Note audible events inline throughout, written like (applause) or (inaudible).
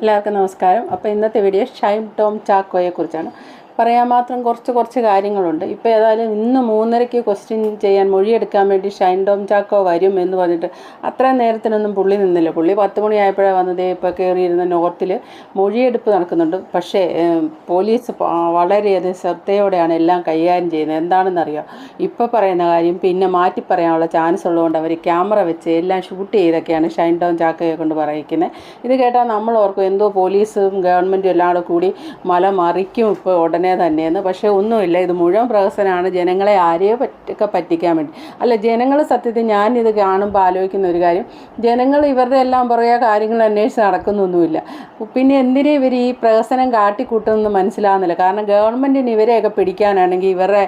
എല്ലാവർക്കും നമസ്കാരം. അപ്പോൾ ഇന്നത്തെ വീഡിയോ ഷൈം ടോം ചാക്കോയെ കുറിച്ചാണ്. പറയാൻ മാത്രം കുറച്ച് കുറച്ച് കാര്യങ്ങളുണ്ട്. ഇപ്പോൾ ഏതായാലും ഇന്ന് മൂന്നരയ്ക്ക് ക്വസ്റ്റ്യൻ ചെയ്യാൻ മൊഴിയെടുക്കാൻ വേണ്ടി ഷൈൻ ടോം ചാക്കോ വരും എന്ന് പറഞ്ഞിട്ട് അത്രയും നേരത്തിനൊന്നും പുള്ളി നിന്നില്ല. പുള്ളി പത്ത് മണിയായപ്പോഴാണ് വന്നത്. ഇപ്പോൾ കയറിയിരുന്ന നോർത്തിൽ മൊഴിയെടുപ്പ് നടക്കുന്നുണ്ട്. പക്ഷേ പോലീസ് വളരെയധികം ശ്രദ്ധയോടെയാണ് എല്ലാം കൈകാര്യം ചെയ്യുന്നത്. എന്താണെന്നറിയാം? ഇപ്പോൾ പറയുന്ന കാര്യം പിന്നെ മാറ്റി പറയാനുള്ള ചാൻസ് ഉള്ളതുകൊണ്ട് അവർ ക്യാമറ വെച്ച് എല്ലാം ഷൂട്ട് ചെയ്തൊക്കെയാണ് ഷൈൻ ടോം ചാക്കയെ കൊണ്ട് പറയിക്കുന്നത് ഇത് കേട്ടാൽ നമ്മൾ ഓർക്കും. എന്തോ പോലീസും ഗവൺമെന്റും എല്ലാം കൂടി മല മറിക്കും ഇപ്പോൾ ഉടനെ. തന്നെയെന്ന്. പക്ഷേ ഒന്നുമില്ല. ഇത് മുഴുവൻ പ്രഹസനമാണ് ജനങ്ങളെ ആരെയോ പറ്റൊക്കെ പറ്റിക്കാൻ വേണ്ടി. അല്ല ജനങ്ങൾ സത്യത്തിൽ ഞാൻ ഇത് കാണുമ്പോൾ ആലോചിക്കുന്ന ഒരു കാര്യം. ജനങ്ങൾ ഇവരുടെ എല്ലാം പുറകെ കാര്യങ്ങൾ അന്വേഷിച്ച് നടക്കുന്നൊന്നുമില്ല. പിന്നെ എന്തിനേ ഇവർ ഈ പ്രഹസനം കാട്ടിക്കൂട്ടുമെന്ന് മനസ്സിലാകുന്നില്ല കാരണം ഗവൺമെന്റിന് ഇവരെയൊക്കെ പിടിക്കാനാണെങ്കിൽ ഇവരുടെ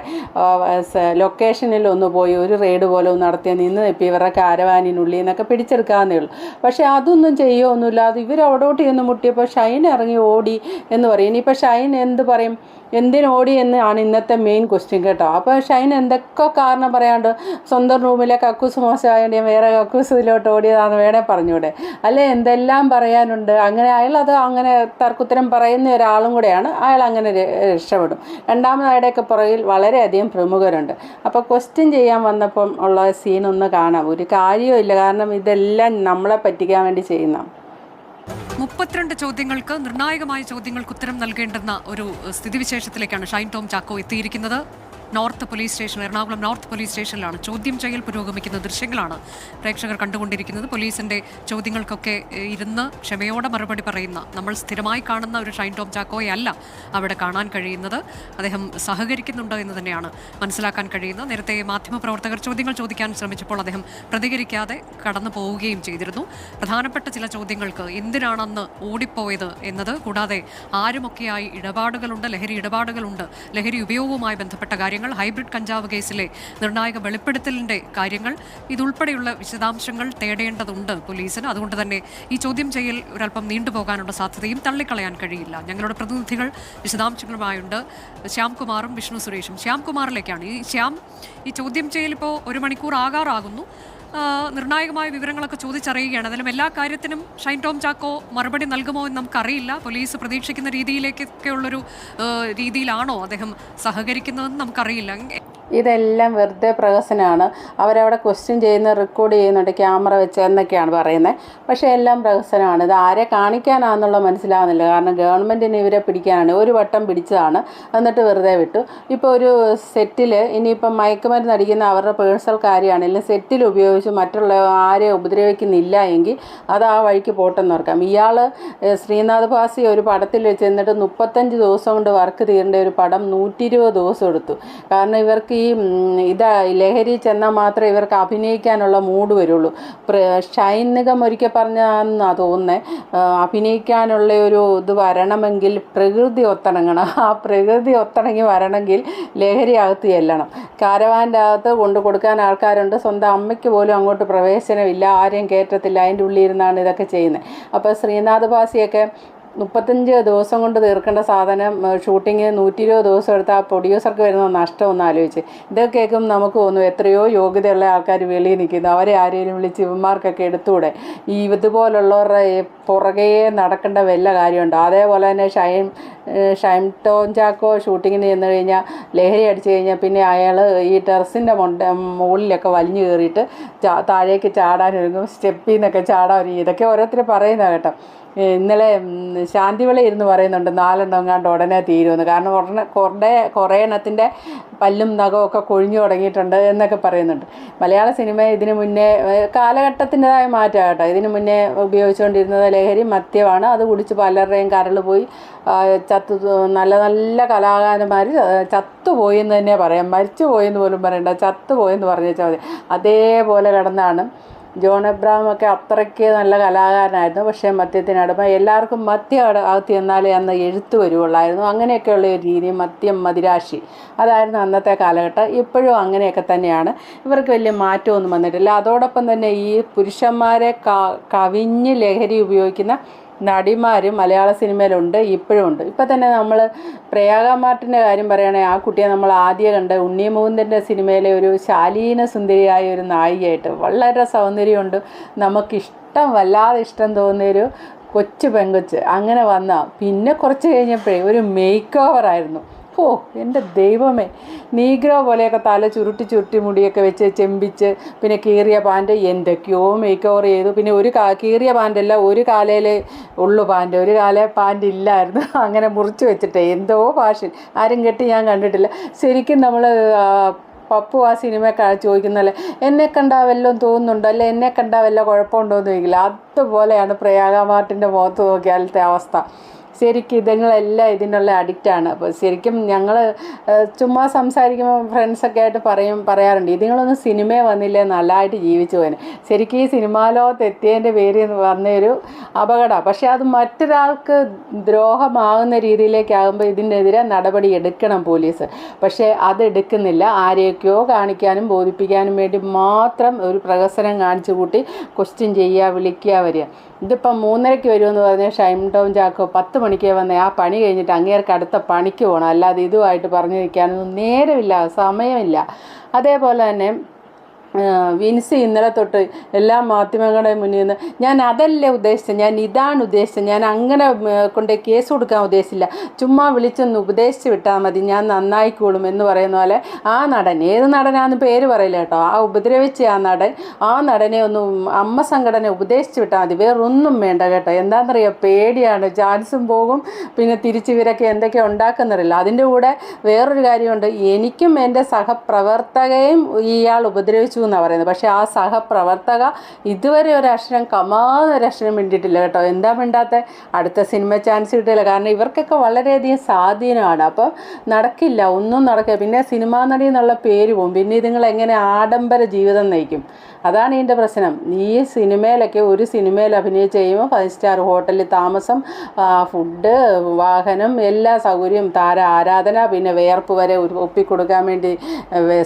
ലൊക്കേഷനിൽ ഒന്ന് പോയി ഒരു റെയ്ഡ് പോലെ ഒന്ന് നടത്തിയ നിന്ന് ഇപ്പം ഇവരുടെ കാരവാനിനുള്ളിൽ നിന്നൊക്കെ പിടിച്ചെടുക്കാവുന്നേ ഉള്ളൂ. പക്ഷേ അതൊന്നും ചെയ്യുമൊന്നുമില്ല അത് ഇവർ അവിടോട്ട് ചെന്ന് മുട്ടിയപ്പോൾ ഷൈൻ ഇറങ്ങി ഓടി എന്ന് പറയും. ഇനിയിപ്പോൾ ഷൈൻ എന്ത് പറയും? എന്തിന് ഓടി എന്നാണ് ഇന്നത്തെ മെയിൻ ക്വസ്റ്റ്യൻ കേട്ടോ. അപ്പോൾ ഷൈൻ എന്തൊക്കെ കാരണം പറയാണ്ട് സ്വന്തം റൂമിലെ കക്കൂസ് മോശമായതുകൊണ്ട് ഞാൻ വേറെ കക്കൂസിലോട്ട് ഓടിയതാണെന്ന് വേണേൽ പറഞ്ഞൂടെ. അല്ലെ എന്തെല്ലാം പറയാനുണ്ട്? അങ്ങനെ അയാൾ അത് അങ്ങനെ തർക്കുത്തരം പറയുന്ന ഒരാളും കൂടെയാണ് അയാൾ അങ്ങനെ രക്ഷപ്പെടും. രണ്ടാമതായുടെയൊക്കെ പുറകിൽ വളരെയധികം പ്രമുഖരുണ്ട്. അപ്പോൾ ക്വസ്റ്റ്യൻ ചെയ്യാൻ വന്നപ്പം ഉള്ള സീനൊന്ന് കാണാം. ഒരു കാര്യവുമില്ല. കാരണം ഇതെല്ലാം നമ്മളെ പറ്റിക്കാൻ വേണ്ടി ചെയ്യുന്ന മുപ്പത്തിരണ്ട് ചോദ്യങ്ങൾക്ക് നിർണായകമായ ചോദ്യങ്ങൾക്ക് ഉത്തരം നൽകേണ്ടുന്ന ഒരു സ്ഥിതിവിശേഷത്തിലേക്കാണ് ഷൈൻ ടോം ചാക്കോ എത്തിയിരിക്കുന്നത്. North police station Ernakulam north police സ്റ്റേഷനിലാണ്. ചോദ്യം ചെയ്യൽ പുരോഗമിക്കുന്ന ദൃശ്യങ്ങളാണ് പ്രേക്ഷകർ കണ്ടുകൊണ്ടിരിക്കുന്നത്. പോലീസിന്റെ ചോദ്യങ്ങൾക്കൊക്കെ ഇരുന്ന് ക്ഷമയോടെ മറുപടി പറയുന്ന നമ്മൾ സ്ഥിരമായി കാണുന്ന ഒരു ഷൈൻ ടോം ചാക്കോയല്ല അവിടെ കാണാൻ കഴിയുന്നത്. അദ്ദേഹം സഹകരിക്കുന്നുണ്ടോ എന്ന് തന്നെയാണ് മനസ്സിലാക്കാൻ കഴിയുന്നത്. നേരത്തെ മാധ്യമപ്രവർത്തകർ ചോദ്യങ്ങൾ ചോദിക്കാൻ ശ്രമിച്ചപ്പോൾ അദ്ദേഹം പ്രതികരിക്കാതെ കടന്നു പോവുകയും ചെയ്തിരുന്നു. പ്രധാനപ്പെട്ട ചില ചോദ്യങ്ങൾക്ക് എന്തിനാണെന്ന് ഓടിപ്പോയത് എന്നത് കൂടാതെ ആരുമൊക്കെയായി ഇടപാടുകളുണ്ട് ലഹരി ഇടപാടുകളുണ്ട് ലഹരി ഉപയോഗവുമായി ബന്ധപ്പെട്ട കാര്യങ്ങൾ ഹൈബ്രിഡ് കഞ്ചാവ് കേസിലെ നിർണായക വെളിപ്പെടുത്തലിന്റെ കാര്യങ്ങൾ ഇതുൾപ്പെടെയുള്ള വിശദാംശങ്ങൾ തേടേണ്ടതുണ്ട് പോലീസിന്. അതുകൊണ്ട് തന്നെ ഈ ചോദ്യം ചെയ്യൽ ഒരല്പം നീണ്ടുപോകാനുള്ള സാധ്യതയും തള്ളിക്കളയാൻ കഴിയില്ല. ഞങ്ങളുടെ പ്രതിനിധികൾ വിശദാംശങ്ങളുമായുണ്ട്. ശ്യാംകുമാറും വിഷ്ണു സുരേഷും. ശ്യാംകുമാറിലേക്കാണ്. ഈ ശ്യാം ഈ ചോദ്യം ചെയ്യൽ ഇപ്പോൾ ഒരു മണിക്കൂർ ആകാറാകുന്നു നിർണായകമായ വിവരങ്ങളൊക്കെ ചോദിച്ചറിയുകയാണ്. അതിലും എല്ലാ കാര്യത്തിനും ഷൈൻ ടോം ചാക്കോ മറുപടി നൽകുമോ എന്ന് നമുക്കറിയില്ല. പോലീസ് പ്രതീക്ഷിക്കുന്ന രീതിയിലേക്കൊക്കെയുള്ളൊരു രീതിയിലാണോ അദ്ദേഹം സഹകരിക്കുന്നതെന്ന് നമുക്കറിയില്ല. ഇതെല്ലാം വെറുതെ പ്രഹസനമാണ് അവരവിടെ ക്വസ്റ്റ്യൻ ചെയ്യുന്ന റെക്കോർഡ് ചെയ്യുന്നുണ്ട് ക്യാമറ വെച്ച് എന്നൊക്കെയാണ് പറയുന്നത്. പക്ഷേ എല്ലാം പ്രഹസനമാണ് ഇത് ആരെ കാണിക്കാനാണെന്നുള്ള മനസ്സിലാകുന്നില്ല. കാരണം ഗവൺമെന്റിന് ഇവരെ പിടിക്കാനാണ്. ഒരു വട്ടം പിടിച്ചതാണ്. എന്നിട്ട് വെറുതെ വിട്ടു. ഇപ്പോൾ ഒരു സെറ്റിൽ ഇനിയിപ്പം മയക്കുമരുന്ന് അടിക്കുന്ന അവരുടെ പേഴ്സണൽ കാര്യമാണെങ്കിലും സെറ്റിൽ ഉപയോഗിച്ച് മറ്റുള്ള ആരെ ഉപദ്രവിക്കുന്നില്ല എങ്കിൽ അത് ആ വഴിക്ക് പോട്ടെന്ന് ഓർക്കാം. ഇയാൾ ശ്രീനാഥ് ഭാസി ഒരു പടത്തിൽ ചെന്നിട്ട് മുപ്പത്തഞ്ച് ദിവസം കൊണ്ട് വർക്ക് തീരേണ്ട ഒരു പടം നൂറ്റി ദിവസം എടുത്തു. കാരണം ഇവർക്ക് ഈ ഇതാ ലഹരി ചെന്നാൽ മാത്രമേ ഇവർക്ക് അഭിനയിക്കാനുള്ള മൂഡ് വരുള്ളൂ. ഷൈൻ നിഗം ഒരിക്കൽ പറഞ്ഞാന്നാ തോന്നുന്നത് അഭിനയിക്കാനുള്ള ഒരു ഇത് വരണമെങ്കിൽ പ്രകൃതി ഒത്തിണങ്ങണം. ആ പ്രകൃതി ഒത്തിണങ്ങി വരണമെങ്കിൽ ലഹരി അകത്ത് ചെല്ലണം. കാരവാന്റെ അകത്ത് കൊണ്ട് കൊടുക്കാൻ ആൾക്കാരുണ്ട്. സ്വന്തം അമ്മയ്ക്ക് പോലും അങ്ങോട്ട് പ്രവേശനമില്ല. ആരെയും കയറ്റത്തില്ല. അതിന്റെ ഉള്ളിൽ ഇരുന്നാണ് ഇതൊക്കെ ചെയ്യുന്നത്. അപ്പോൾ ശ്രീനാഥ് ഭാസിയൊക്കെ മുപ്പത്തഞ്ച് ദിവസം കൊണ്ട് തീർക്കേണ്ട സാധനം ഷൂട്ടിങ്ങിന് നൂറ്റി ഇരുപത് ദിവസം എടുത്ത ആ പ്രൊഡ്യൂസർക്ക് വരുന്ന നഷ്ടം ഒന്ന് ആലോചിച്ച്. ഇതൊക്കെ കേൾക്കും നമുക്ക് തോന്നും എത്രയോ യോഗ്യതയുള്ള ആൾക്കാർ വെളിയിൽ നിൽക്കുന്നു. അവരെ ആരെയും വിളിച്ച് ഇവന്മാർക്കൊക്കെ എടുത്തുകൂടെ ഈ ഇതുപോലുള്ളവരുടെ പുറകെ നടക്കേണ്ട വല്ല കാര്യമുണ്ടോ? അതേപോലെ തന്നെ ഷൈൻ ഷൈം ടോം ഷൂട്ടിങ്ങിന് ചെന്ന് കഴിഞ്ഞാൽ ലഹരി അടിച്ചു കഴിഞ്ഞാൽ പിന്നെ അയാൾ ഈ ടെറസിന്റെ മൊണ്ട മുകളിലൊക്കെ വലിഞ്ഞു കയറിയിട്ട് താഴേക്ക് ചാടാനൊരുങ്ങും സ്റ്റെപ്പിൽ നിന്നൊക്കെ ചാടാൻ ഇതൊക്കെ ഓരോരുത്തർ പറയുന്ന കേട്ടോ. ഇന്നലെ ശാന്തിവിള ഇരുന്ന് പറയുന്നുണ്ട് നാലെണ്ണം എങ്ങാണ്ട് ഉടനെ തീരുമെന്ന്. കാരണം ഉടനെ കുറേ കുറേ എണ്ണത്തിന്റെ പല്ലും നഖവും ഒക്കെ കൊഴിഞ്ഞു തുടങ്ങിയിട്ടുണ്ട് എന്നൊക്കെ പറയുന്നുണ്ട്. മലയാള സിനിമ ഇതിനു മുന്നേ കാലഘട്ടത്തിന്റെതായ മാറ്റം കേട്ടോ ഇതിനു മുന്നേ ഉപയോഗിച്ചുകൊണ്ടിരുന്നത് ലഹരി മദ്യമാണ്. അത് കുടിച്ച് പലരുടെയും കരൾ പോയി ചത്തു നല്ല നല്ല കലാകാരന്മാർ ചത്തുപോയി എന്ന് തന്നെ പറയാം. മരിച്ചു പോയെന്ന് പോലും പറയണ്ട ചത്തുപോയെന്ന് പറഞ്ഞാൽ മതി. അതേപോലെ കിടന്നാണ്. ജോൺ എബ്രാം ഒക്കെ അത്രയ്ക്ക് നല്ല കലാകാരനായിരുന്നു. പക്ഷേ മദ്യത്തിനടുപ്പം എല്ലാവർക്കും മദ്യം അട- അകത്ത് ചെന്നാലേ അന്ന് എഴുത്ത് വരുവുള്ളായിരുന്നു. അങ്ങനെയൊക്കെയുള്ള ഒരു രീതി മദ്യം മദിരാശി. അതായിരുന്നു അന്നത്തെ കാലഘട്ടം. ഇപ്പോഴും അങ്ങനെയൊക്കെ തന്നെയാണ്. ഇവർക്ക് വലിയ മാറ്റമൊന്നും വന്നിട്ടില്ല. അതോടൊപ്പം തന്നെ ഈ പുരുഷന്മാരെ കവിഞ്ഞ് ലഹരി ഉപയോഗിക്കുന്ന നടിമാർ മലയാള സിനിമയിലുണ്ട് ഇപ്പോഴും ഉണ്ട്. ഇപ്പം തന്നെ നമ്മൾ പ്രയാഗ മാർട്ടിന്റെ കാര്യം പറയുകയാണെങ്കിൽ ആ കുട്ടിയെ നമ്മൾ ആദ്യം കണ്ട് ഉണ്ണി സിനിമയിലെ ഒരു ശാലീന സുന്ദരിയായ ഒരു നായികയായിട്ട് വളരെ സൗന്ദര്യമുണ്ട്. നമുക്കിഷ്ടം വല്ലാതെ ഇഷ്ടം തോന്നിയൊരു കൊച്ചു പെങ്കൊച്ച് അങ്ങനെ വന്ന പിന്നെ കുറച്ച് കഴിഞ്ഞപ്പോഴേ ഒരു മേക്ക് ഓവറായിരുന്നു ഓ എന്റെ ദൈവമേ. നീഗ്രോ പോലെയൊക്കെ തല ചുരുട്ടി ചുരുട്ടി മുടിയൊക്കെ വെച്ച് ചെമ്പിച്ച് പിന്നെ കീറിയ പാന്റ് എന്തൊക്കെയോ മേക്ക് ഓവർ ചെയ്തു. പിന്നെ ഒരു കാ കീറിയ പാന്റല്ല ഒരു കാലയിലെ ഉള്ളു പാന്റ് ഒരു കാലേ പാന്റ് ഇല്ലായിരുന്നു (laughs) അങ്ങനെ മുറിച്ച് വെച്ചിട്ടേ എന്തോ ഫാഷൻ ആരും കെട്ടി ഞാൻ കണ്ടിട്ടില്ല. ശരിക്കും നമ്മൾ പപ്പു ആ സിനിമ ചോദിക്കുന്നല്ലേ എന്നെ കണ്ടാൽ വല്ലതും തോന്നുന്നുണ്ടോ? അല്ലെ എന്നെ കണ്ടാൽ വല്ല കുഴപ്പമുണ്ടോ എന്ന് ചോദിക്കില്ല. അതുപോലെയാണ് പ്രയാഗ മാർട്ടിന്റെ മുഖത്ത് നോക്കിയാലത്തെ അവസ്ഥ. ശരിക്കും ഇതുങ്ങളെല്ലാം ഇതിനുള്ള അഡിക്റ്റാണ് അപ്പോൾ ശരിക്കും ഞങ്ങൾ ചുമ്മാ സംസാരിക്കുമ്പോൾ ഫ്രണ്ട്സൊക്കെ ആയിട്ട് പറയും പറയാറുണ്ട്. ഇതുങ്ങളൊന്നും സിനിമയെ വന്നില്ലേ നല്ലതായിട്ട് ജീവിച്ചു പോകാൻ ശരിക്കും ഈ സിനിമാ ലോകത്ത് എത്തിയതിന്റെ പേര് വന്നൊരു അപകടമാണ്. പക്ഷേ അത് മറ്റൊരാൾക്ക് ദ്രോഹമാകുന്ന രീതിയിലേക്കാകുമ്പോൾ ഇതിനെതിരെ നടപടി എടുക്കണം പോലീസ്. പക്ഷേ അതെടുക്കുന്നില്ല ആരെയൊക്കെയോ കാണിക്കാനും ബോധിപ്പിക്കാനും വേണ്ടി മാത്രം ഒരു പ്രഹസനം കാണിച്ചു കൂട്ടി ക്വസ്റ്റ്യൻ ചെയ്യുക വിളിക്കുക വരിക. ഇതിപ്പം മൂന്നരയ്ക്ക് വരുമെന്ന് പറഞ്ഞാൽ ഷൈം ടൗൺ ചാക്കോ പത്ത് മണിക്ക് വന്നേ. ആ പണി കഴിഞ്ഞിട്ട് അങ്ങേർക്ക് അടുത്ത പണിക്ക് പോകണം അല്ലാതെ ഇതുമായിട്ട് പറഞ്ഞു നിൽക്കാനൊന്നും നേരമില്ല സമയമില്ല. അതേപോലെ തന്നെ വിൻസി ഇന്നലെ തൊട്ട് എല്ലാ മാധ്യമങ്ങളുടെ മുന്നിൽ നിന്ന് ഞാൻ അതല്ലേ ഉദ്ദേശിച്ചത്? ഞാൻ ഇതാണ് ഉദ്ദേശിച്ചത്. ഞാൻ അങ്ങനെ കൊണ്ട് കേസ് കൊടുക്കാൻ ഉദ്ദേശിച്ചില്ല. ചുമ്മാ വിളിച്ചൊന്ന് ഉപദേശിച്ച് വിട്ടാൽ മതി. ഞാൻ നന്നായിക്കോളും എന്ന് പറയുന്ന പോലെ ആ നടൻ ഏത് നടനാന്ന് പേര് പറയില്ല കേട്ടോ. ആ ഉപദ്രവിച്ച ആ നടൻ ആ നടനെ ഒന്ന് അമ്മ സംഘടന ഉപദേശിച്ച് വിട്ടാൽ മതി. വേറൊന്നും വേണ്ട കേട്ടോ. എന്താണെന്നറിയോ പേടിയാണ്. ചാൻസും പോകും. പിന്നെ തിരിച്ച് ഇവരൊക്കെ എന്തൊക്കെ ഉണ്ടാക്കുന്നറിയില്ല. അതിന്റെ കൂടെ വേറൊരു കാര്യമുണ്ട്. എനിക്കും എന്റെ സഹപ്രവർത്തകയും ഇയാൾ ഉപദ്രവിച്ചു എന്നാണ് പറയുന്നത്. പക്ഷേ ആ സഹപ്രവർത്തക ഇതുവരെ ഒരു അക്ഷരം കമാന്ന് ഒരു അക്ഷരം മിണ്ടിയിട്ടില്ല കേട്ടോ. എന്താ മിണ്ടാത്ത? അടുത്ത സിനിമ ചാൻസ് കിട്ടില്ല കാരണം ഇവർക്കൊക്കെ വളരെയധികം സ്വാധീനമാണ്. അപ്പോൾ നടക്കില്ല ഒന്നും നടക്കില്ല. പിന്നെ സിനിമാ നടി എന്നുള്ള പേര് പോകും പിന്നെ ഇതുങ്ങൾ എങ്ങനെ ആഡംബര ജീവിതം നയിക്കും? അതാണ് ഇതിന്റെ പ്രശ്നം. ഈ സിനിമയിലൊക്കെ ഒരു സിനിമയിൽ അഭിനയിച്ച് കഴിയുമ്പോൾ ഫൈവ് സ്റ്റാർ ഹോട്ടലിൽ താമസം ഫുഡ് വാഹനം എല്ലാ സൗകര്യവും താര ആരാധന പിന്നെ വേർപ്പ് വരെ ഒപ്പിക്കൊടുക്കാൻ വേണ്ടി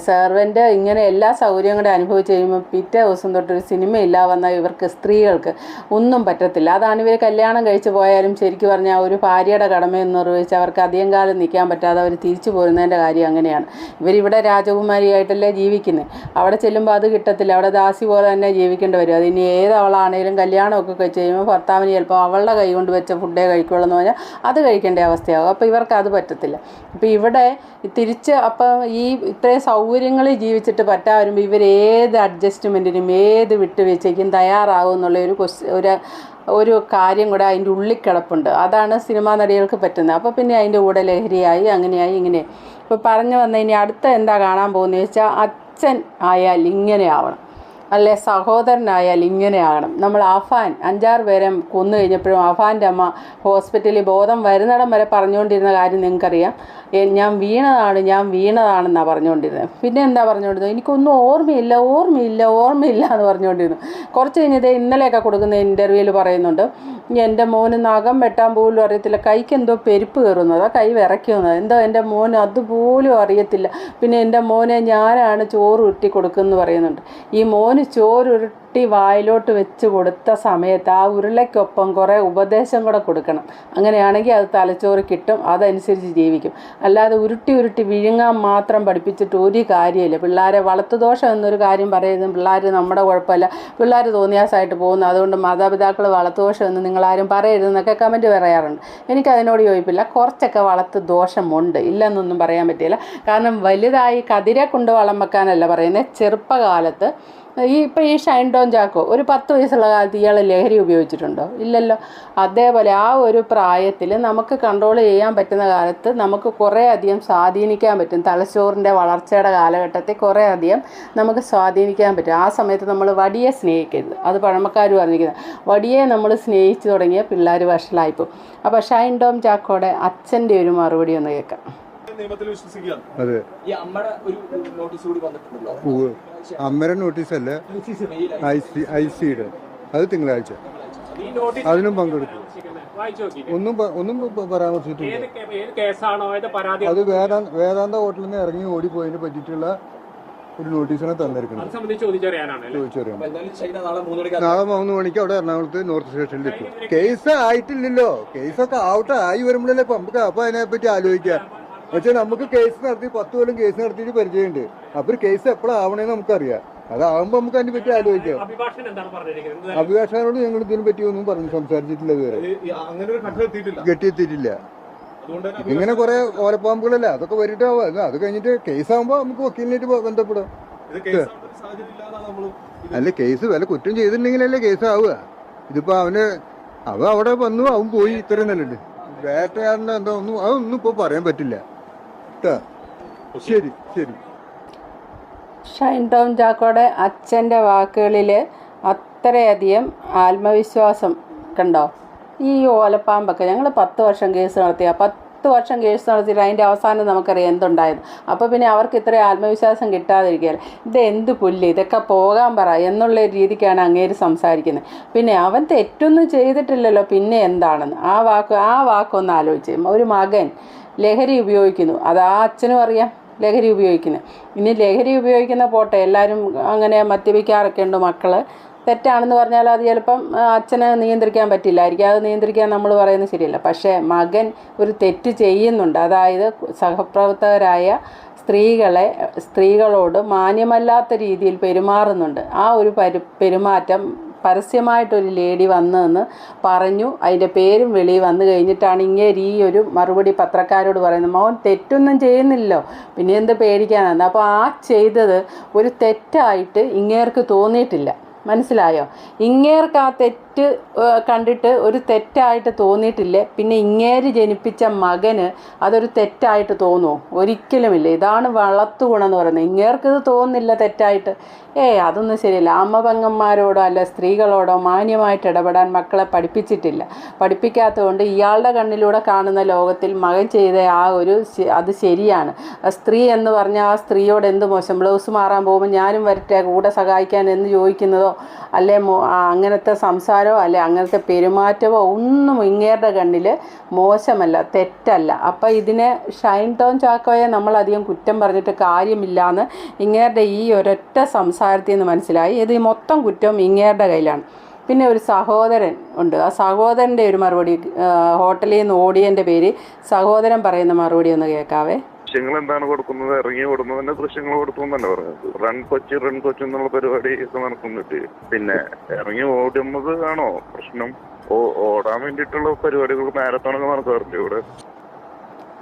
സെർവന്റ് ഇങ്ങനെ എല്ലാ സൗകര്യവും കൂടെ അനുഭവിച്ച് കഴിയുമ്പോൾ പിറ്റേ ദിവസം തൊട്ടൊരു ഒരു സിനിമ ഇല്ല വന്നാൽ ഇവർക്ക് സ്ത്രീകൾക്ക് ഒന്നും പറ്റത്തില്ല. അതാണ് ഇവർ കല്യാണം കഴിച്ച് പോയാലും ശരിക്കും പറഞ്ഞാൽ ഒരു ഭാര്യയുടെ കടമയെന്ന് നിർവഹിച്ച് അവർക്ക് അധികം കാലം നിൽക്കാൻ പറ്റാതെ അവർ തിരിച്ചു പോരുന്നതിന്റെ കാര്യം അങ്ങനെയാണ്. ഇവരിവിടെ രാജകുമാരിയായിട്ടല്ലേ ജീവിക്കുന്നത് അവിടെ ചെല്ലുമ്പോൾ അത് കിട്ടത്തില്ല. അവിടെ ദാസി പോലെ തന്നെ ജീവിക്കേണ്ടി വരും. അത് ഇനി ഏതവളാണേലും കല്യാണമൊക്കെ കഴിച്ച് കഴിയുമ്പോൾ ഭർത്താവിന് ചിലപ്പോൾ അവളുടെ കൈ കൊണ്ട് വെച്ച ഫുഡേ കഴിക്കുള്ളൂ എന്ന് പറഞ്ഞാൽ അത് കഴിക്കേണ്ട അവസ്ഥയാകും. അപ്പോൾ ഇവർക്ക് അത് പറ്റത്തില്ല. അപ്പോൾ ഇവിടെ തിരിച്ച് അപ്പം ഈ ഇത്രയും സൗകര്യങ്ങളിൽ ജീവിച്ചിട്ട് പറ്റാ വരുമ്പോൾ ഇവർ ഏത് അഡ്ജസ്റ്റ്മെന്റിനും ഏത് വിട്ടുവീഴ്ചയ്ക്കും തയ്യാറാകും എന്നുള്ള ഒരു ഒരു ഒരു കാര്യം കൂടെ അതിന്റെ ഉള്ളിൽ കിടപ്പുണ്ട്. അതാണ് സിനിമാ നടികൾക്ക് പറ്റുന്നത്. അപ്പോൾ പിന്നെ അതിന്റെ കൂടെ ലഹരിയായി അങ്ങനെയായി ഇങ്ങനെ ഇപ്പോൾ പറഞ്ഞു വന്ന ഇനി അടുത്ത എന്താ കാണാൻ പോകുന്നത് വെച്ചാൽ അച്ഛൻ ആയാൽ ഇങ്ങനെ ആവണം. അല്ലെ സഹോദരനായാൽ ഇങ്ങനെ ആകണം. നമ്മൾ അഫാൻ അഞ്ചാറ് പേരെ കൊന്നു കഴിഞ്ഞപ്പോഴും അഫാന്റെ അമ്മ ഹോസ്പിറ്റലിൽ ബോധം വരുന്നിടം വരെ പറഞ്ഞുകൊണ്ടിരുന്ന കാര്യം നിങ്ങൾക്കറിയാം. ഞാൻ വീണതാണ് ഞാൻ വീണതാണെന്നാണ് പറഞ്ഞുകൊണ്ടിരുന്നത്. പിന്നെ എന്താ പറഞ്ഞുകൊണ്ടിരുന്നത്? എനിക്കൊന്നും ഓർമ്മയില്ല ഓർമ്മയില്ല ഓർമ്മയില്ല എന്ന് പറഞ്ഞുകൊണ്ടിരുന്നു. കുറച്ച് കഴിഞ്ഞത് ഇന്നലെയൊക്കെ കൊടുക്കുന്ന ഇന്റർവ്യൂവിൽ പറയുന്നുണ്ട് എന്റെ മോന് നഖം വെട്ടാൻ പോലും അറിയത്തില്ല. കൈക്ക് എന്തോ പെരുപ്പ് കയറുന്നതോ കൈ വിറയ്ക്കുന്നത്. എന്തോ എന്റെ മോന് അതുപോലും അറിയത്തില്ല. പിന്നെ എന്റെ മോനെ ഞാനാണ് ചോറ് ഉരുട്ടി കൊടുക്കുമെന്ന് പറയുന്നുണ്ട്. ഈ മോന് ചോറ് ഉരുട്ടി വായിലോട്ട് വെച്ച് കൊടുത്ത സമയത്ത് ആ ഉരുളയ്ക്കൊപ്പം കുറേ ഉപദേശം കൂടെ കൊടുക്കണം. അങ്ങനെയാണെങ്കിൽ അത് തലച്ചോറ് കിട്ടും അതനുസരിച്ച് ജീവിക്കും. അല്ലാതെ ഉരുട്ടി ഉരുട്ടി വിഴുങ്ങാൻ മാത്രം പഠിപ്പിച്ചിട്ട് ഒരു കാര്യമില്ല. പിള്ളേരെ വളർത്തുദോഷം എന്നൊരു കാര്യം പറയുന്നത് പിള്ളേർ നമ്മുടെ കുഴപ്പമില്ല. പിള്ളേർ തോന്നിയാസായിട്ട് പോകുന്നു. അതുകൊണ്ട് മാതാപിതാക്കൾ വളർത്തുദോഷം എന്ന് നിങ്ങളാരും പറയരുതെന്നൊക്കെ കമന്റ് പറയാറുണ്ട്. എനിക്കതിനോട് യോജിപ്പില്ല. കുറച്ചൊക്കെ വളർത്ത് ദോഷമുണ്ട്. ഇല്ലെന്നൊന്നും പറയാൻ പറ്റില്ല. കാരണം വലുതായി കതിരെ കൊണ്ട് വളം വെക്കാനല്ല പറയുന്നത്. ചെറുപ്പകാലത്ത് ഈ ഇപ്പം ഈ ഷൈൻ ഡോൺ ചാക്കോ ഒരു പത്ത് വയസ്സുള്ള കാലത്ത് ഇയാൾ ലഹരി ഉപയോഗിച്ചിട്ടുണ്ടോ? ഇല്ലല്ലോ. അതേപോലെ ആ ഒരു പ്രായത്തിൽ നമുക്ക് കൺട്രോൾ ചെയ്യാൻ പറ്റുന്ന കാലത്ത് നമുക്ക് കുറേ അധികം സ്വാധീനിക്കാൻ പറ്റും. തലച്ചോറിന്റെ വളർച്ചയുടെ കാലഘട്ടത്തിൽ കുറേ അധികം നമുക്ക് സ്വാധീനിക്കാൻ പറ്റും. ആ സമയത്ത് നമ്മൾ വടിയെ സ്നേഹിക്കരുത്. അത് പഴമക്കാർ പറഞ്ഞിരിക്കുന്നത്. വടിയെ നമ്മൾ സ്നേഹിച്ചു തുടങ്ങിയ പിള്ളേർ വഷളായിപ്പോൾ അപ്പോൾ ഷൈൻ ടോം ചാക്കോയുടെ അച്ഛന്റെ ഒരു മറുപടി ഒന്ന് കേൾക്കാം. നിയമത്തിൽ വിശ്വസിക്കുകയാണ്. അതെ. ഈ അമ്മയുടെ ഒരു നോട്ടീസ് കൂടി വന്നിട്ടുണ്ടല്ലോ. ഉവ്വ്. അമ്മയുടെ നോട്ടീസ് അല്ല? ഐ സിയുടെ അത് തിങ്കളാഴ്ച. അതിനും പങ്കെടുത്തു. ഒന്നും ഒന്നും പരാമർശിച്ചിട്ടില്ല. അത് വേദാന്ത വേദാന്ത ഹോട്ടലിൽ നിന്ന് ഇറങ്ങി ഓടിപ്പോയതിനെ പറ്റിയിട്ടുള്ള ഒരു നോട്ടീസാണ് തന്നിരിക്കുന്നത്? ചോദിച്ചറിയാം. നാളെ മൂന്ന് മണിക്ക് അവിടെ എറണാകുളത്ത് നോർത്ത് സ്റ്റേഷനിൽ എത്തും. കേസ് ആയിട്ടില്ലല്ലോ. കേസൊക്കെ ഔട്ട് ആയി വരുമ്പോഴല്ലേ നമുക്ക് അപ്പൊ അതിനെപ്പറ്റി ആലോചിക്കാം. പക്ഷെ നമുക്ക് കേസ് നടത്തി പത്ത് കൊല്ലം കേസ് നടത്തിയിട്ട് പരിചയമുണ്ട്. അപ്പൊ ഒരു കേസ് എപ്പോഴാവണേന്ന് നമുക്കറിയാം. അതാവുമ്പോ നമുക്ക് അതിനെ പറ്റി ആലോചിക്കാം. അഭിഭാഷകനോട് ഞങ്ങൾ ഇതിനെ പറ്റി ഒന്നും പറഞ്ഞു സംസാരിച്ചിട്ടില്ല ഇതുവരെ. കെട്ടിയെത്തിയിട്ടില്ല. ഇങ്ങനെ കുറെ ഓലപ്പാമ്പുകളല്ലേ അതൊക്കെ വരിട്ട് അത് കഴിഞ്ഞിട്ട് കേസാവുമ്പോ നമുക്ക് വക്കീലിനായിട്ട് ബന്ധപ്പെടാം. അല്ല കേസ് വല്ല കുറ്റം ചെയ്തിട്ടുണ്ടെങ്കിലല്ലേ കേസ് ആവുക. ഇതിപ്പോ അവന് അവ അവിടെ വന്നു അവൻ പോയി ഇത്രയും നല്ലുണ്ട് വേട്ടയാടിന്റെ എന്താ ഒന്നും അതൊന്നും ഇപ്പൊ പറയാൻ പറ്റില്ല. ശരി ശരി. ഷൈൻ ടോം ചാക്കോയുടെ അച്ഛന്റെ വാക്കുകളിൽ അത്രയധികം ആത്മവിശ്വാസം കണ്ടോ? ഈ ഓലപ്പാമ്പൊക്കെ ഞങ്ങൾ പത്ത് വർഷം കേസ് നടത്തിയ പത്ത് വർഷം കേസ് നടത്തിയിട്ട് അതിന്റെ അവസാനം നമുക്കറിയാം എന്തുണ്ടായത്. അപ്പോൾ പിന്നെ അവർക്ക് ഇത്രയും ആത്മവിശ്വാസം കിട്ടാതിരിക്കുകയല്ല ഇത് എന്ത് പുല്ല്? ഇതൊക്കെ പോകാൻ പറ എന്നുള്ള രീതിക്കാണ് അങ്ങേര് സംസാരിക്കുന്നത്. പിന്നെ അവൻ തെറ്റൊന്നും ചെയ്തിട്ടില്ലല്ലോ പിന്നെ എന്താണെന്ന്? ആ വാക്ക് ആ വാക്കൊന്ന് ആലോചിച്ച്. ഒരു മകൻ ലഹരി ഉപയോഗിക്കുന്നു. അത് ആ അച്ഛനും അറിയാം ലഹരി ഉപയോഗിക്കുന്നത് ഇനി ലഹരി ഉപയോഗിക്കുന്ന പോട്ടെ എല്ലാവരും അങ്ങനെ മദ്യപിക്കാറൊക്കെ ഉണ്ട് മക്കൾ തെറ്റാണെന്ന് പറഞ്ഞാൽ അത് ചിലപ്പം അച്ഛനെ നിയന്ത്രിക്കാൻ പറ്റില്ലായിരിക്കും. അത് നിയന്ത്രിക്കാൻ നമ്മൾ പറയുന്നത് ശരിയല്ല. പക്ഷേ മകൻ ഒരു തെറ്റ് ചെയ്യുന്നുണ്ട്. അതായത് സഹപ്രവർത്തകരായ സ്ത്രീകളെ സ്ത്രീകളോട് മാന്യമല്ലാത്ത രീതിയിൽ പെരുമാറുന്നുണ്ട്. ആ ഒരു പെരുമാറ്റം പരസ്യമായിട്ടൊരു ലേഡി വന്നതെന്ന് പറഞ്ഞു. അതിന്റെ പേരും വെളി വന്നു കഴിഞ്ഞിട്ടാണ് ഇങ്ങനെ ഈ ഒരു മറുപടി പത്രക്കാരോട് പറയുന്നത്. മോൻ തെറ്റൊന്നും ചെയ്യുന്നില്ലല്ലോ പിന്നെ എന്ത് പേടിക്കാനാണ് അപ്പോൾ ആ ചെയ്തത് ഒരു തെറ്റായിട്ട് ഇങ്ങേർക്ക് തോന്നിയിട്ടില്ല. മനസ്സിലായോ? ഇങ്ങേർക്ക് ആ തെറ്റ് ഏഹ്, കണ്ടിട്ട് ഒരു തെറ്റായിട്ട് തോന്നിയിട്ടില്ലേ? പിന്നെ ഇങ്ങേര് ജനിപ്പിച്ച മകന് അതൊരു തെറ്റായിട്ട് തോന്നുമോ ഒരിക്കലുമില്ല. ഇതാണ് വളർത്തു ഗുണം എന്ന് പറയുന്നത്. ഇങ്ങേർക്ക് ഇത് തോന്നുന്നില്ല തെറ്റായിട്ട്. ഏ അതൊന്നും ശരിയല്ല. അമ്മ പെങ്ങന്മാരോടോ അല്ല സ്ത്രീകളോടോ മാന്യമായിട്ട് ഇടപെടാൻ മക്കളെ പഠിപ്പിച്ചിട്ടില്ല. പഠിപ്പിക്കാത്തതുകൊണ്ട് ഇയാളുടെ കണ്ണിലൂടെ കാണുന്ന ലോകത്തിൽ മകൻ ചെയ്ത ആ ഒരു അത് ശരിയാണ്. സ്ത്രീ എന്ന് പറഞ്ഞാൽ ആ സ്ത്രീയോട് എന്ത് മോശം? ബ്ലൗസ് മാറാൻ പോകുമ്പോൾ ഞാനും വരട്ടെ കൂടെ സഹായിക്കാൻ എന്ന് ചോദിക്കുന്നതോ? അല്ലെ അങ്ങനത്തെ ആ സംസാരമോ അല്ലെ അങ്ങനത്തെ പെരുമാറ്റമോ ഒന്നും ഇങ്ങേരുടെ കണ്ണിൽ മോശമല്ല തെറ്റല്ല. അപ്പം ഇതിനെ ഷൈൻ ടോൺ ചാക്കോയെ നമ്മളധികം കുറ്റം പറഞ്ഞിട്ട് കാര്യമില്ലാന്ന് ഇങ്ങേരുടെ ഈ ഒരൊറ്റ സംസാരത്തിൽ നിന്ന് മനസ്സിലായി. ഇത് മൊത്തം കുറ്റം ഇങ്ങേരുടെ കയ്യിലാണ്. പിന്നെ ഒരു സഹോദരൻ ഉണ്ട്. ആ സഹോദരന്റെ ഒരു മറുപടി ഹോട്ടലിൽ നിന്ന് ഓടിയന്റെ പേര് സഹോദരൻ പറയുന്ന മറുപടി ഒന്ന് കേൾക്കാവേ. ദൃശ്യങ്ങൾ എന്താണ് കൊടുക്കുന്നത്? ഇറങ്ങി ഓടുന്നതിന്റെ ദൃശ്യങ്ങൾ കൊടുത്തു എന്നല്ല പറഞ്ഞത്. റൺ കൊച്ചി റൺ കൊച്ചി എന്നുള്ള പരിപാടി ഒക്കെ നടക്കുന്നുണ്ട്. പിന്നെ ഇറങ്ങി ഓടുന്നത് ആണോ പ്രശ്നം? ഓടാൻ വേണ്ടിയിട്ടുള്ള പരിപാടികൾ മാരത്തോണൊക്കെ നടക്കാറുണ്ട് ഇവിടെ?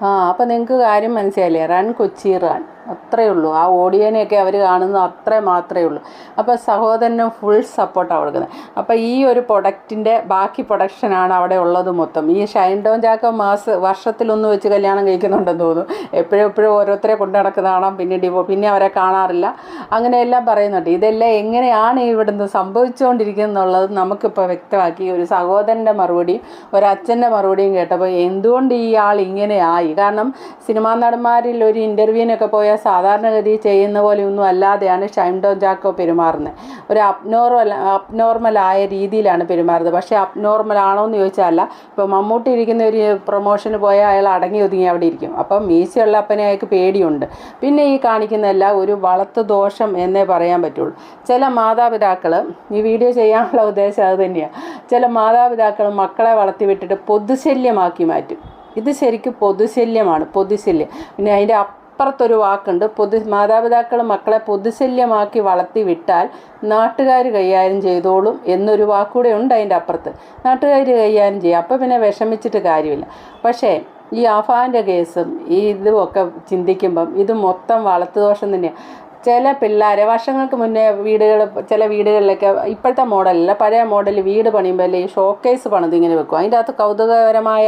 ആ അപ്പൊ നിങ്ങൾക്ക് കാര്യം മനസ്സിലായില്ലേ? റൺ കൊച്ചി റൺ അത്രയേ ഉള്ളൂ. ആ ഓഡിയനെയൊക്കെ അവർ കാണുന്നത് അത്ര മാത്രമേ ഉള്ളൂ. അപ്പോൾ സഹോദരന് ഫുൾ സപ്പോർട്ടാണ് കൊടുക്കുന്നത് അപ്പോൾ ഈ ഒരു പ്രൊഡക്റ്റിന്റെ ബാക്കി പ്രൊഡക്ഷനാണ് അവിടെ ഉള്ളത് മൊത്തം. ഈ ഷൈൻ ഡോൺ ചാക്ക മാസ് വർഷത്തിലൊന്ന് വെച്ച് കല്യാണം കഴിക്കുന്നുണ്ടെന്ന് തോന്നുന്നു. എപ്പോഴും എപ്പോഴും ഓരോരുത്തരെ കൊണ്ടു നടക്കുന്ന കാണാം. പിന്നെ ഡിവോ പിന്നെ അവരെ കാണാറില്ല. അങ്ങനെയെല്ലാം പറയുന്നുണ്ട്. ഇതെല്ലാം എങ്ങനെയാണ് ഇവിടുന്ന് സംഭവിച്ചുകൊണ്ടിരിക്കുന്നത് എന്നുള്ളത് നമുക്കിപ്പോൾ വ്യക്തമാക്കി. ഒരു സഹോദരന്റെ മറുപടിയും ഒരു അച്ഛന്റെ മറുപടിയും കേട്ടപ്പോൾ എന്തുകൊണ്ട് ഈ ആൾ ഇങ്ങനെ ആയി കാരണം സിനിമാ നടന്മാരിൽ ഒരു ഇന്റർവ്യൂവിനൊക്കെ പോയാൽ സാധാരണഗതി ചെയ്യുന്ന പോലെ ഒന്നും അല്ലാതെയാണ് ഷൈംഡോ ജാക്കോ പെരുമാറുന്നത്. ഒരു അപ്നോർമൽ അബ്നോർമലായ രീതിയിലാണ് പെരുമാറുന്നത്. പക്ഷേ അപ്നോർമൽ ആണോ എന്ന് ചോദിച്ചാൽ ഇപ്പോൾ മമ്മൂട്ടി ഇരിക്കുന്ന ഒരു പ്രൊമോഷന് പോയാൽ അയാൾ അടങ്ങി ഒതുങ്ങി അവിടെ ഇരിക്കും. അപ്പം മീശയുള്ള അപ്പനെ അയാൾക്ക് പേടിയുണ്ട്. പിന്നെ ഈ കാണിക്കുന്നതല്ല ഒരു വളർത്തു ദോഷം എന്നേ പറയാൻ പറ്റുള്ളൂ. ചില മാതാപിതാക്കൾ ഈ വീഡിയോ ചെയ്യാനുള്ള ഉദ്ദേശം അത് തന്നെയാണ് ചില മാതാപിതാക്കൾ മക്കളെ വളർത്തി വിട്ടിട്ട് പൊതുശല്യമാക്കി മാറ്റും. ഇത് ശരിക്കും പൊതുശല്യമാണ്. പൊതുശല്യം. പിന്നെ അതിന്റെ അപ്പുറത്തൊരു വാക്കുണ്ട് പൊതു മാതാപിതാക്കൾ മക്കളെ പൊതുശല്യമാക്കി വളർത്തി വിട്ടാൽ നാട്ടുകാർ കൈകാര്യം ചെയ്തോളും എന്നൊരു വാക്കുകൂടെ ഉണ്ട് അതിന്റെ അപ്പുറത്ത്. നാട്ടുകാർ കൈകാര്യം ചെയ്യും. അപ്പോൾ പിന്നെ വിഷമിച്ചിട്ട് കാര്യമില്ല. പക്ഷേ ഈ അഫാന്റെ കേസും ഈ ഇതുമൊക്കെ ചിന്തിക്കുമ്പം ഇത് മൊത്തം വളർത്തുദോഷം തന്നെയാണ് ചില പിള്ളേരെ വർഷങ്ങൾക്ക് മുന്നേ വീടുകൾ ചില വീടുകളിലൊക്കെ ഇപ്പോഴത്തെ മോഡലല്ല. പഴയ മോഡൽ വീട് പണിയുമ്പോൾ ഈ ഷോക്കേസ് പണിത് ഇങ്ങനെ വെക്കും. അതിന്റെ അകത്ത് കൗതുകകരമായ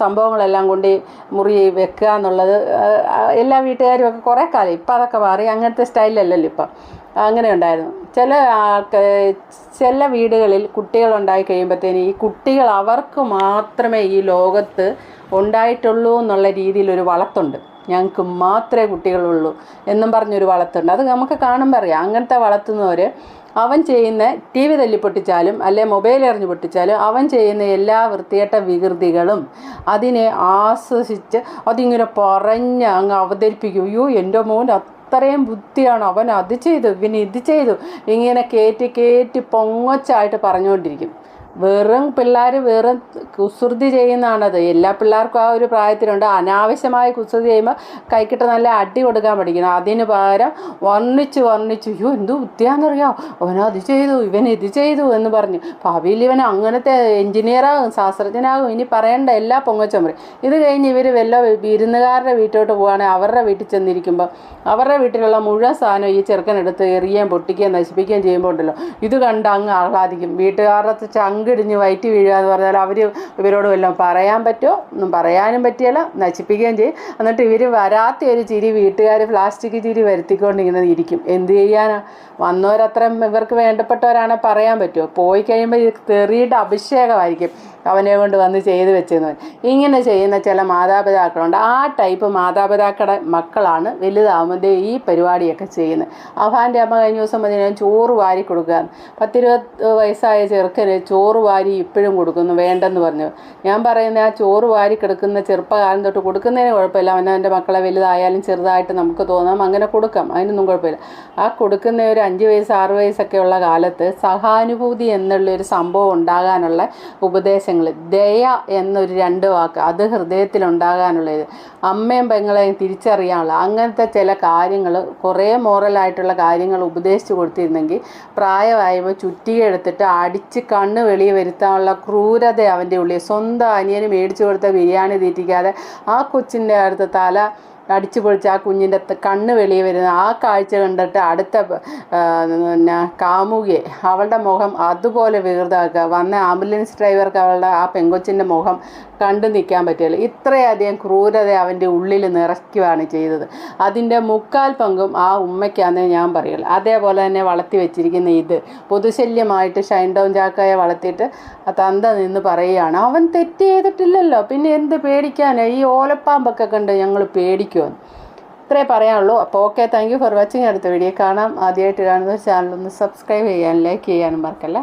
സംഭവങ്ങളെല്ലാം കൊണ്ട് മുറി വെക്കുക എന്നുള്ളത് എല്ലാ വീട്ടുകാരും ഒക്കെ കുറേ കാലം ഇപ്പം അതൊക്കെ മാറി. അങ്ങനത്തെ സ്റ്റൈലല്ലല്ലോ ഇപ്പം. അങ്ങനെ ഉണ്ടായിരുന്നു. ചില ആൾക്ക് ചില വീടുകളിൽ കുട്ടികളുണ്ടായി കഴിയുമ്പോഴത്തേന് ഈ കുട്ടികൾ അവർക്ക് മാത്രമേ ഈ ലോകത്ത് ഉണ്ടായിട്ടുള്ളൂ എന്നുള്ള രീതിയിലൊരു വളർത്തുണ്ട് ഞങ്ങൾക്ക് മാത്രമേ കുട്ടികളുള്ളൂ എന്നും പറഞ്ഞൊരു വളർത്തുണ്ട് അത് നമുക്ക് കാണുമ്പോൾ അറിയാം. അങ്ങനത്തെ വളർത്തുന്നവർ അവൻ ചെയ്യുന്ന ടി വി തല്ലി പൊട്ടിച്ചാലും അല്ലെ മൊബൈൽ എറിഞ്ഞ് പൊട്ടിച്ചാലും അവൻ ചെയ്യുന്ന എല്ലാ വൃത്തിയേട്ട വികൃതികളും അതിനെ ആസ്വദിച്ച് അതിങ്ങനെ പറഞ്ഞ് അങ്ങ് അവതരിപ്പിക്കും. അയ്യോ എന്റെ മോൻ അത്രയും ബുദ്ധിയാണ് അവൻ അത് ചെയ്തു പിന്നെ ഇത് ചെയ്തു. ഇങ്ങനെ കയറ്റി കയറ്റി പൊങ്ങച്ചായിട്ട് പറഞ്ഞുകൊണ്ടിരിക്കും. വെറും പിള്ളേർ വെറും കുസൃതി ചെയ്യുന്നതാണത്. എല്ലാ പിള്ളേർക്കും ആ ഒരു പ്രായത്തിലുണ്ട്. അനാവശ്യമായ കുസൃതി ചെയ്യുമ്പോൾ കൈക്കിട്ട് നല്ല അടി കൊടുക്കാൻ പഠിക്കണം. അതിന് പകരം വർണിച്ച് വർണിച്ച് അയ്യോ എന്ത് ബുദ്ധിയാണെന്നറിയാം? അവൻ അത് ചെയ്തു ഇവൻ ഇത് ചെയ്തു എന്ന് പറഞ്ഞു. ഭാവിയിൽ ഇവൻ അങ്ങനത്തെ എഞ്ചിനീയറാകും ശാസ്ത്രജ്ഞനാകും ഇനി പറയേണ്ട എല്ലാ പൊങ്ങച്ചമറി ഇത് കഴിഞ്ഞ് ഇവർ വല്ല വിരുന്നുകാരുടെ വീട്ടിലോട്ട് പോവുകയാണെങ്കിൽ അവരുടെ വീട്ടിൽ ചെന്നിരിക്കുമ്പോൾ അവരുടെ വീട്ടിലുള്ള മുഴുവൻ സാധനം ഈ ചെറുക്കനെടുത്ത് എറിയുകയും പൊട്ടിക്കുകയും നശിപ്പിക്കുകയും ചെയ്യുമ്പോൾ ഉണ്ടല്ലോ. ഇത് കണ്ട് അങ്ങ് ആഹ്ലാദിക്കും. വീട്ടുകാരുടെ ചങ്കിടിഞ്ഞ് വയറ്റി വീഴുക എന്ന് പറഞ്ഞാൽ അവർ ഇവരോട് വല്ലതും പറയാൻ പറ്റുമോ? ഒന്നും പറയാനും പറ്റിയല്ല. നശിപ്പിക്കുകയും ചെയ്യും. എന്നിട്ട് ഇവർ വരാത്ത ഒരു ചിരി വീട്ടുകാർ പ്ലാസ്റ്റിക് ചിരി വരുത്തിക്കൊണ്ടിങ്ങനെ ഇരിക്കും. എന്ത് ചെയ്യാനാ? വന്നവരത്രയും ഇവർക്ക് വേണ്ടപ്പെട്ടവരാണെ പറയാൻ പറ്റുമോ? പോയി കഴിയുമ്പോൾ ഇത് തെറിയുടെ അഭിഷേകമായിരിക്കും. അവനെ കൊണ്ട് വന്ന് ചെയ്ത് വെച്ചെന്ന്. ഇങ്ങനെ ചെയ്യുന്ന ചില മാതാപിതാക്കളുണ്ട്. ആ ടൈപ്പ് മാതാപിതാക്കളുടെ മക്കളാണ് വലുതാവുമ്പോൾ ഈ പരിപാടിയൊക്കെ ചെയ്യുന്നത്. അഫാന്റെ അമ്മ കഴിഞ്ഞ ദിവസം മതി ഞാൻ ചോറ് വാരി കൊടുക്കുക പത്തിരുപത് വയസ്സായ ചെറുക്കന് ചോറ് വാരി ഇപ്പോഴും കൊടുക്കുന്നു വേണ്ടെന്ന് പറഞ്ഞു. ഞാൻ പറയുന്നത് ആ ചോറ് വാരി കിടക്കുന്ന ചെറുപ്പകാലം തൊട്ട് കൊടുക്കുന്നതിന് കുഴപ്പമില്ല. അവനവന്റെ മക്കളെ വലുതായാലും ചെറുതായിട്ട് നമുക്ക് തോന്നാം. അങ്ങനെ കൊടുക്കാം. അതിനൊന്നും കുഴപ്പമില്ല. ആ കൊടുക്കുന്ന ഒരു അഞ്ച് വയസ്സ് ആറ് വയസ്സൊക്കെ ഉള്ള കാലത്ത് സഹാനുഭൂതി എന്നുള്ളൊരു സംഭവം ഉണ്ടാകാനുള്ള ഉപദേശങ്ങൾ ദയ എന്നൊരു രണ്ട് വാക്ക് അത് ഹൃദയത്തിൽ ഹൃദയത്തിലുണ്ടാകാനുള്ളത്. അമ്മയും പെങ്ങളെയും തിരിച്ചറിയാനുള്ള അങ്ങനത്തെ ചില കാര്യങ്ങൾ കുറേ മോറലായിട്ടുള്ള കാര്യങ്ങൾ ഉപദേശിച്ചു കൊടുത്തിരുന്നെങ്കിൽ പ്രായമായപ്പോൾ ചുറ്റിയെടുത്തിട്ട് അടിച്ച് കണ്ണ് വെളിയിൽ വരുത്താനുള്ള ക്രൂരത അവന്റെ ഉള്ളിൽ. സ്വന്തം അനിയന് മേടിച്ചു കൊടുത്ത ബിരിയാണി തീറ്റിക്കാതെ ആ കൊച്ചിന്റെ അടുത്ത് തല അടിച്ചു പൊളിച്ച് ആ കുഞ്ഞിന്റെ കണ്ണ് വെളിയിൽ വരുന്ന ആ കാഴ്ച കണ്ടിട്ട് അടുത്ത പിന്നെ കാമുകിയെ അവളുടെ മുഖം അതുപോലെ വികൃതമാക്കുക വന്ന ആംബുലൻസ് ഡ്രൈവർക്ക് അവളുടെ ആ പെങ്കൊച്ചിന്റെ മുഖം കണ്ടു നിൽക്കാൻ പറ്റില്ല ഇത്രയധികം ക്രൂരത അവന്റെ ഉള്ളിൽ നിറയ്ക്കുകയാണ് ചെയ്തത്. അതിന്റെ മുക്കാൽ പങ്കും ആ ഉമ്മയ്ക്കാന്ന് ഞാൻ പറയുള്ളൂ. അതേപോലെ തന്നെ വളർത്തി വെച്ചിരിക്കുന്ന ഇത് പൊതുശല്യമായിട്ട് ഷൈൻ ഡൗൺ ചാക്കയെ വളർത്തിയിട്ട് തന്ത നിന്ന് പറയുകയാണ്. അവൻ തെറ്റ് ചെയ്തിട്ടില്ലല്ലോ. പിന്നെ എന്ത് പേടിക്കാനാണ് ഈ ഓലപ്പാമ്പൊക്കെ കണ്ട് ഞങ്ങൾ പേടിക്കുമെന്ന് ഇത്രേ പറയാനുള്ളൂ. അപ്പോൾ okay thank you for watching അടുത്ത വീഡിയോ കാണാം. ആദ്യമായിട്ട് കാണുന്ന ചാനൽ ഒന്ന് സബ്സ്ക്രൈബ് ചെയ്യാനും ലൈക്ക് ചെയ്യാനും മറക്കല്ലേ?